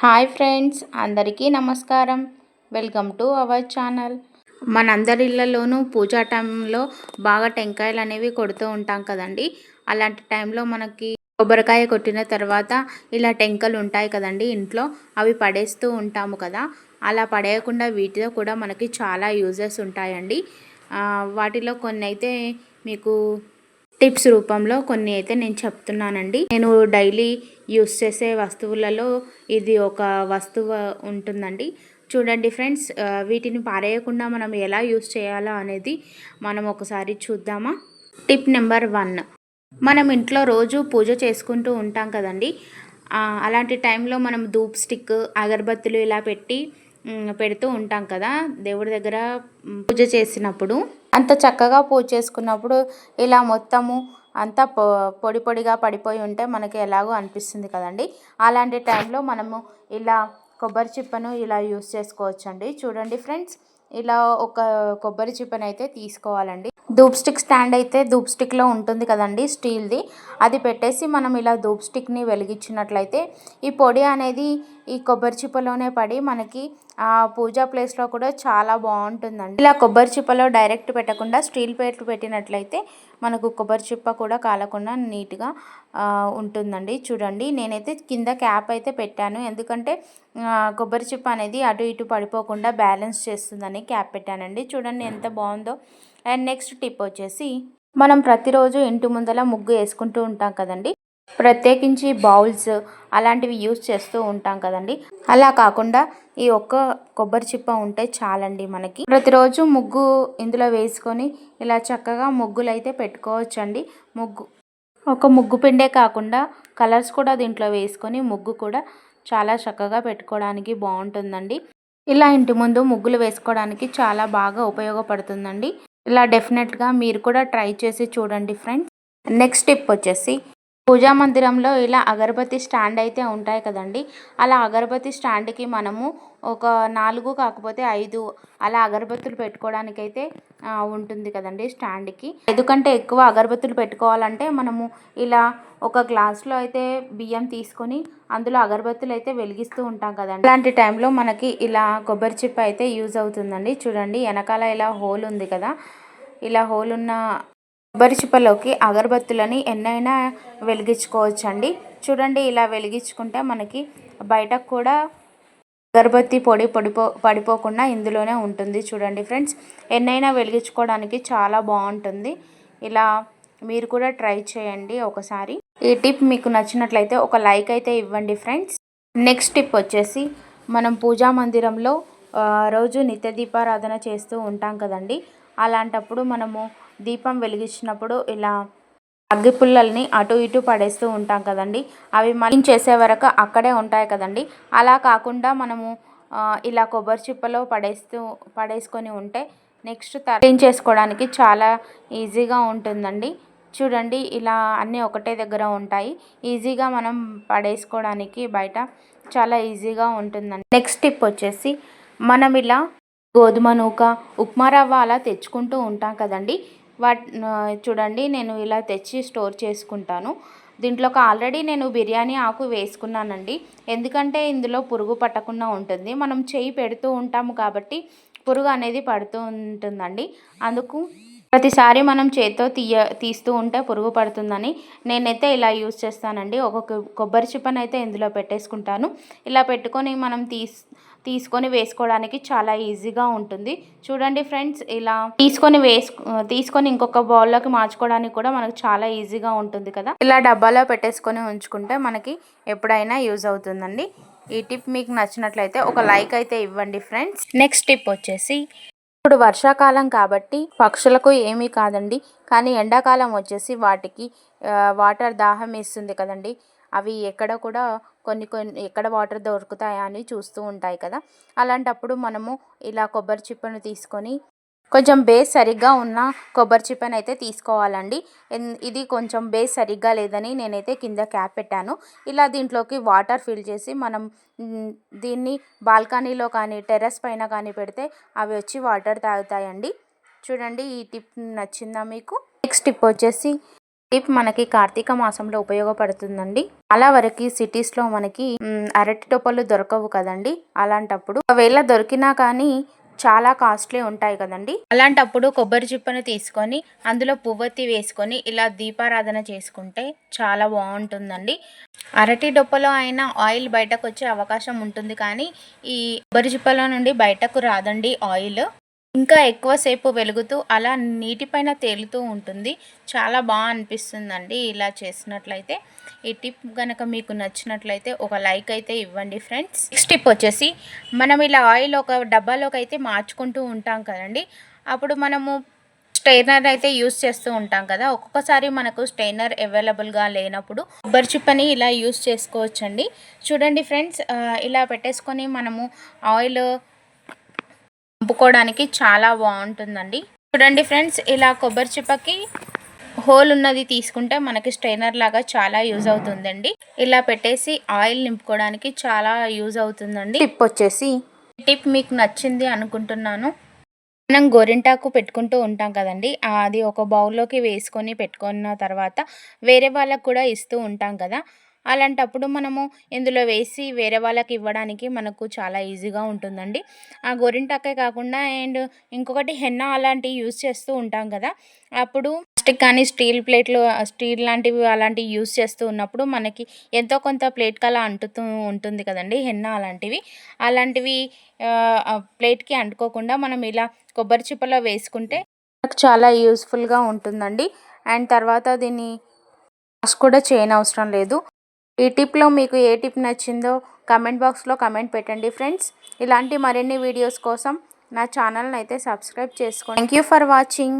Hi friends అందరికీ నమస్కారం. Welcome to our channel. మనందరి ఇళ్ళలోనూ పూజా టైంలో బాగా టెంకాయలు అనేవి కొడుతూ ఉంటాం కదండి. అలాంటి టైంలో మనకి కొబ్బరికాయ కొట్టిన తర్వాత ఇలా టెంకలు ఉంటాయి కదండి ఇంట్లో అవి పడేస్తూ ఉంటాము కదా. అలా పడేయకుండా వీటిలో కూడా మనకి చాలా యూజెస్ ఉంటాయండి. వాటిలో కొన్ని అయితే మీకు టిప్స్ రూపంలో కొన్ని అయితే నేను చెప్తున్నానండి. నేను డైలీ యూస్ చేసే వస్తువులలో ఇది ఒక వస్తువు ఉంటుందండి. చూడండి ఫ్రెండ్స్ వీటిని పారేయకుండా మనం ఎలా యూస్ చేయాలో అనేది మనం ఒకసారి చూద్దామా? Tip number one. మనం ఇంట్లో రోజు పూజ చేసుకుంటూ ఉంటాం కదండి. అలాంటి టైంలో మనం ధూప్ స్టిక్ అగరబత్తులు ఇలా పెట్టి పెడుతూ ఉంటాం కదా దేవుడి దగ్గర పూజ చేసినప్పుడు. అంత చక్కగా పూజ చేసుకున్నప్పుడు ఇలా మొత్తము అంతా పొడి పొడిగా పడిపోయి ఉంటే మనకి ఎలాగో అనిపిస్తుంది కదండి. అలాంటి టైంలో మనము ఇలా కొబ్బరి చిప్పను ఇలా యూస్ చేసుకోవచ్చండి. చూడండి ఫ్రెండ్స్ ఇలా ఒక కొబ్బరి చిప్పని అయితే తీసుకోవాలండి. ధూప్ స్టిక్ స్టాండ్ అయితే ధూప్ స్టిక్లో ఉంటుంది కదండి స్టీల్ది. అది పెట్టేసి మనం ఇలా ధూప్ స్టిక్ని వెలిగించినట్లయితే ఈ పొడి అనేది ఈ కొబ్బరి చిప్పలోనే పడి మనకి ఆ పూజా ప్లేస్లో కూడా చాలా బాగుంటుందండి. ఇలా కొబ్బరి చిప్పలో డైరెక్ట్ పెట్టకుండా స్టీల్ ప్లేట్లు పెట్టినట్లయితే మనకు కొబ్బరి చిప్ప కూడా కాలకుండా నీట్గా ఉంటుందండి. చూడండి నేనైతే కింద క్యాప్ అయితే పెట్టాను. ఎందుకంటే కొబ్బరి చిప్ప అనేది అటు ఇటు పడిపోకుండా బ్యాలెన్స్ చేస్తుందని క్యాప్ పెట్టానండి. చూడండి ఎంత బాగుందో. అండ్ నెక్స్ట్ టిప్ వచ్చేసి మనం ప్రతిరోజు ఇంటి ముందర ముగ్గు వేసుకుంటూ ఉంటాం కదండి. ప్రత్యేకించి బౌల్స్ అలాంటివి యూస్ చేస్తూ ఉంటాం కదండి. అలా కాకుండా ఈ ఒక్క కొబ్బరి చిప్ప ఉంటే చాలండి మనకి. ప్రతిరోజు ముగ్గు ఇందులో వేసుకొని ఇలా చక్కగా ముగ్గులు అయితే పెట్టుకోవచ్చండి. ముగ్గు ఒక ముగ్గు పిండే కాకుండా కలర్స్ కూడా దీంట్లో వేసుకొని ముగ్గు కూడా చాలా చక్కగా పెట్టుకోవడానికి బాగుంటుందండి. ఇలా ఇంటి ముందు ముగ్గులు వేసుకోవడానికి చాలా బాగా ఉపయోగపడుతుందండి. ఇలా డెఫినెట్గా మీరు కూడా ట్రై చేసి చూడండి ఫ్రెండ్స్. నెక్స్ట్ టిప్ వచ్చేసి పూజా మందిరంలో ఇలా అగరబత్తి స్టాండ్ అయితే ఉంటాయి కదండి. అలా అగరబత్తి స్టాండ్కి మనము ఒక నాలుగు కాకపోతే ఐదు అలా అగరబత్తులు పెట్టుకోవడానికి అయితే ఉంటుంది కదండి స్టాండ్కి. ఎందుకంటే ఎక్కువ అగరబత్తులు పెట్టుకోవాలంటే మనము ఇలా ఒక గ్లాస్లో అయితే బియ్యం తీసుకొని అందులో అగరబత్తులు అయితే వెలిగిస్తూ ఉంటాం కదండి. అలాంటి టైంలో మనకి ఇలా కొబ్బరి చిప్ప అయితే యూజ్ అవుతుందండి. చూడండి వెనకాల ఇలా హోల్ ఉంది కదా. ఇలా హోల్ ఉన్న కొబ్బరి చిప్పలోకి అగరబత్తులని ఎన్నైనా వెలిగించుకోవచ్చండి. చూడండి ఇలా వెలిగించుకుంటే మనకి బయటకు కూడా అగరబత్తి పొడి పడిపో పడిపోకుండా ఇందులోనే ఉంటుంది చూడండి ఫ్రెండ్స్. ఎన్నైనా వెలిగించుకోవడానికి చాలా బాగుంటుంది. ఇలా మీరు కూడా ట్రై చేయండి ఒకసారి. ఈ టిప్ మీకు నచ్చినట్లయితే ఒక లైక్ అయితే ఇవ్వండి ఫ్రెండ్స్. నెక్స్ట్ టిప్ వచ్చేసి మనం పూజా మందిరంలో రోజు నిత్య దీపారాధన చేస్తూ ఉంటాం కదండి. అలాంటప్పుడు మనము దీపం వెలిగించినప్పుడు ఇలా అగ్గిపుల్లల్ని అటు ఇటు పడేస్తూ ఉంటాం కదండి. అవి మళ్ళీ చేసే వరకు అక్కడే ఉంటాయి కదండి. అలా కాకుండా మనము ఇలా కొబ్బరి చిప్పలో పడేస్తూ పడేసుకొని ఉంటే నెక్స్ట్ క్లీన్ చేసుకోవడానికి చాలా ఈజీగా ఉంటుందండి. చూడండి ఇలా అన్నీ ఒకటే దగ్గర ఉంటాయి. ఈజీగా మనం పడేసుకోవడానికి బయట చాలా ఈజీగా ఉంటుందండి. నెక్స్ట్ టిప్ వచ్చేసి మనం ఇలా గోధుమ నూక ఉప్మా రవ్వ అలా తెచ్చుకుంటూ ఉంటాం కదండి. వాట్ చూడండి నేను ఇలా తెచ్చి స్టోర్ చేసుకుంటాను. దీంట్లోకి ఆల్రెడీ నేను బిర్యానీ ఆకు వేసుకున్నానండి. ఎందుకంటే ఇందులో పురుగు పట్టకుండా ఉంటుంది. మనం చేయి పెడుతూ ఉంటాము కాబట్టి పురుగు అనేది పడుతూ ఉంటుందండి. అందుకు ప్రతిసారి మనం చేత్తో తీయ తీస్తూ ఉంటే పురుగు పడుతుందని నేనైతే ఇలా యూస్ చేస్తానండి. ఒక కొబ్బరి చిప్పనైతే అయితే ఇందులో పెట్టేసుకుంటాను. ఇలా పెట్టుకొని మనం తీస్ తీసుకొని వేసుకోవడానికి చాలా ఈజీగా ఉంటుంది. చూడండి ఫ్రెండ్స్ ఇలా తీసుకొని వేసు తీసుకొని ఇంకొక బౌల్లోకి మార్చుకోవడానికి కూడా మనకు చాలా ఈజీగా ఉంటుంది కదా. ఇలా డబ్బాలో పెట్టేసుకొని ఉంచుకుంటే మనకి ఎప్పుడైనా యూజ్ అవుతుందండి. ఈ టిప్ మీకు నచ్చినట్లయితే ఒక లైక్ అయితే ఇవ్వండి ఫ్రెండ్స్. నెక్స్ట్ టిప్ వచ్చేసి ఇప్పుడు వర్షాకాలం కాబట్టి పక్షులకు ఏమీ కాదండి. కానీ ఎండాకాలం వచ్చేసి వాటికి వాటర్ దాహం వేస్తుంది కదండి. అవి ఎక్కడ కూడా కొన్ని కొన్ని ఎక్కడ వాటర్ దొరుకుతాయా అని చూస్తూ ఉంటాయి కదా. అలాంటప్పుడు మనము ఇలా కొబ్బరి చిప్పను తీసుకొని కొంచెం బేస్ సరిగ్గా ఉన్న కొబ్బరి చిప్పని అయితే తీసుకోవాలండి. ఇది కొంచెం బేస్ సరిగ్గా లేదని నేనైతే కింద క్యాప్ పెట్టాను. ఇలా దీంట్లోకి వాటర్ ఫిల్ చేసి మనం దీన్ని బాల్కనీలో కానీ టెర్రస్ పైన కానీ పెడితే అవి వచ్చి వాటర్ తాగుతాయండి. చూడండి ఈ టిప్ నచ్చిందా మీకు? నెక్స్ట్ టిప్ వచ్చేసి టిప్ మనకి కార్తీక మాసంలో ఉపయోగపడుతుందండి. అలా వరకు సిటీస్లో మనకి అరటి టొప్పలు దొరకవు కదండి అలాంటప్పుడు. ఒకవేళ దొరికినా కానీ చాలా కాస్ట్లీ ఉంటాయి కదండి. అలాంటప్పుడు కొబ్బరి చిప్పను తీసుకొని అందులో పువ్వొత్తి వేసుకొని ఇలా దీపారాధన చేసుకుంటే చాలా బాగుంటుందండి. అరటి డొప్పలో అయినా ఆయిల్ బయటకు వచ్చే అవకాశం ఉంటుంది కానీ ఈ కొబ్బరి చిప్పలో నుండి బయటకు రాదండి ఆయిల్. ఇంకా ఎక్కువసేపు వెలుగుతూ అలా నీటిపైన తేలుతూ ఉంటుంది. చాలా బాగా అనిపిస్తుందండి ఇలా చేసినట్లయితే. ఈ టిప్ కనుక మీకు నచ్చినట్లయితే ఒక లైక్ అయితే ఇవ్వండి ఫ్రెండ్స్. నెక్స్ట్ టిప్ వచ్చేసి మనం ఇలా ఆయిల్ ఒక డబ్బాలోకి అయితే మార్చుకుంటూ ఉంటాం కదండి. అప్పుడు మనము స్ట్రైనర్ అయితే యూస్ చేస్తూ ఉంటాం కదా. ఒక్కొక్కసారి మనకు స్ట్రైనర్ అవైలబుల్గా లేనప్పుడు కొబ్బరి చిప్పని ఇలా యూస్ చేసుకోవచ్చండి. చూడండి ఫ్రెండ్స్ ఇలా పెట్టేసుకొని మనము ఆయిల్ పంపుకోవడానికి చాలా బాగుంటుందండి. చూడండి ఫ్రెండ్స్ ఇలా కొబ్బరి చిప్పకి హోల్ ఉన్నది తీసుకుంటే మనకి స్ట్రైనర్ లాగా చాలా యూజ్ అవుతుందండి. ఇలా పెట్టేసి ఆయిల్ నింపుకోవడానికి చాలా యూజ్ అవుతుందండి. టిప్ వచ్చేసి టిప్ మీకు నచ్చింది అనుకుంటున్నాను. మనం గోరింటాకు పెట్టుకుంటూ ఉంటాం కదండి. అది ఒక బౌల్లోకి వేసుకొని పెట్టుకున్న తర్వాత వేరే వాళ్ళకు కూడా ఇస్తూ ఉంటాం కదా. అలాంటప్పుడు మనము ఇందులో వేసి వేరే వాళ్ళకి ఇవ్వడానికి మనకు చాలా ఈజీగా ఉంటుందండి. ఆ గోరింటాకే కాకుండా అండ్ ఇంకొకటి హెన్నా అలాంటివి యూస్ చేస్తూ ఉంటాం కదా అప్పుడు ప్లాస్టిక్ కానీ స్టీల్ ప్లేట్లు స్టీల్ లాంటివి అలాంటివి యూస్ చేస్తూ ఉన్నప్పుడు మనకి ఎంతో కొంత ప్లేట్ కల అంటుతూ ఉంటుంది కదండి హెన్నా అలాంటివి. అలాంటివి ప్లేట్కి అంటుకోకుండా మనం ఇలా కొబ్బరి చిప్పలో వేసుకుంటే మనకు చాలా యూస్ఫుల్గా ఉంటుందండి. అండ్ తర్వాత దీన్ని వాష్ కూడా చేయనవసరం లేదు. ఈ టిప్లో మీకు ఏ టిప్ నచ్చిందో కమెంట్ బాక్స్లో కమెంట్ పెట్టండి ఫ్రెండ్స్. ఇలాంటి మరిన్ని వీడియోస్ కోసం నా ఛానల్ని అయితే సబ్స్క్రైబ్ చేసుకోండి. Thank you for watching